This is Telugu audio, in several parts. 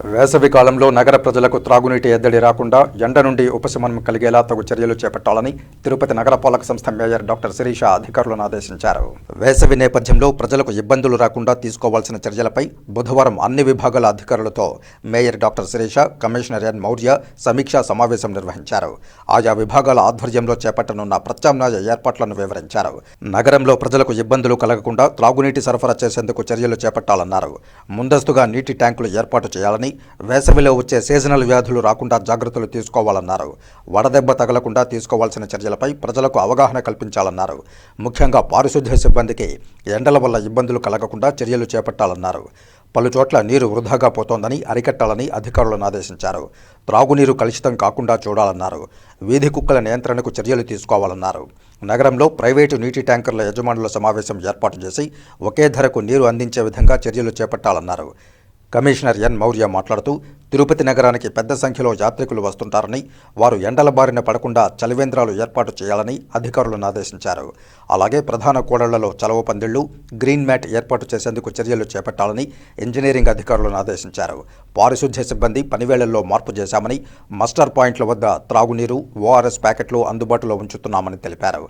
వేసవి కాలంలో నగర ప్రజలకు త్రాగునీటి ఎద్దడి రాకుండా ఎండ నుండి ఉపశమనం కలిగేలా తగు చర్యలు చేపట్టాలని తిరుపతి నగరపాలక సంస్థ మేయర్ డాక్టర్ శిరీష అధికారులను ఆదేశించారు. వేసవి నేపథ్యంలో ప్రజలకు ఇబ్బందులు రాకుండా తీసుకోవాల్సిన చర్యలపై బుధవారం అన్ని విభాగాల అధికారులతో mayor doctor Sirisha commissioner N Mourya సమీక్షా సమావేశం నిర్వహించారు. ఆయా విభాగాల ఆధ్వర్యంలో చేపట్టనున్న ప్రత్యామ్నాయ ఏర్పాట్లను వివరించారు. నగరంలో ప్రజలకు ఇబ్బందులు కలగకుండా త్రాగునీటి సరఫరా చేసేందుకు చర్యలు చేపట్టాలన్నారు. ముందస్తుగా నీటి ట్యాంకులు ఏర్పాటు చేయాలని వేసవిలో వచ్చే సీజనల్ వ్యాధులు రాకుండా జాగ్రత్తలు తీసుకోవాలన్నారు. వడదెబ్బ తగలకుండా తీసుకోవాల్సిన చర్యలపై ప్రజలకు అవగాహన కల్పించాలన్నారు. ముఖ్యంగా పారిశుద్ధ్య సిబ్బందికి ఎండల వల్ల ఇబ్బందులు కలగకుండా చర్యలు చేపట్టాలన్నారు. పలుచోట్ల నీరు వృధాగా పోతోందని అరికట్టాలని అధికారులను ఆదేశించారు. త్రాగునీరు కలుషితం కాకుండా చూడాలన్నారు. వీధి కుక్కల నియంత్రణకు చర్యలు తీసుకోవాలన్నారు. నగరంలో ప్రైవేటు నీటి ట్యాంకర్ల యజమానుల సమావేశం ఏర్పాటు చేసి ఒకే ధరకు నీరు అందించే విధంగా చర్యలు చేపట్టాలన్నారు. కమిషనర్ ఎన్ మౌర్య మాట్లాడుతూ తిరుపతి నగరానికి పెద్ద సంఖ్యలో యాత్రికులు వస్తుంటారని వారు ఎండల బారిన పడకుండా చలివేంద్రాలు ఏర్పాటు చేయాలని అధికారులను ఆదేశించారు. అలాగే ప్రధాన కూడళ్ళలో చలవ పందిళ్ళు గ్రీన్ మ్యాట్ ఏర్పాటు చేసేందుకు చర్యలు చేపట్టాలని ఇంజనీరింగ్ అధికారులను ఆదేశించారు. పారిశుద్ధ్య సిబ్బంది పనివేళల్లో మార్పు చేశామని మస్టర్ పాయింట్ల వద్ద త్రాగునీరు ఓఆర్ఎస్ ప్యాకెట్లు అందుబాటులో ఉంచుతున్నామని తెలిపారు.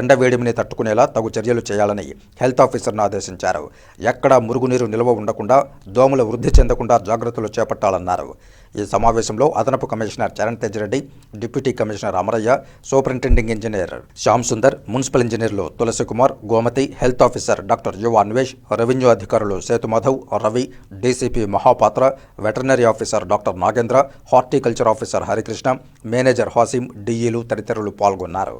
ఎండ వేడిమిని తట్టుకునేలా తగు చర్యలు చేయాలని హెల్త్ ఆఫీసర్ను ఆదేశించారు. ఎక్కడా మురుగునీరు నిల్వ ఉండకుండా దోమలు వృద్ధి చెందకుండా జాగ్రత్తలు చేపట్టాలన్నారు. ఈ సమావేశంలో అదనపు commissioner Charan Teja Reddy deputy commissioner Amaraiah superintending engineer Shyam Sundar municipal ఇంజనీర్లు Tulasi Kumar Gomathi health officer doctor Yuva Anvesh revenue అధికారులు Sethumadhav Ravi DCP Mahapatra veterinary officer doctor Nagendra horticulture officer Harikrishna manager Hasim డిఈలు తదితరులు పాల్గొన్నారు.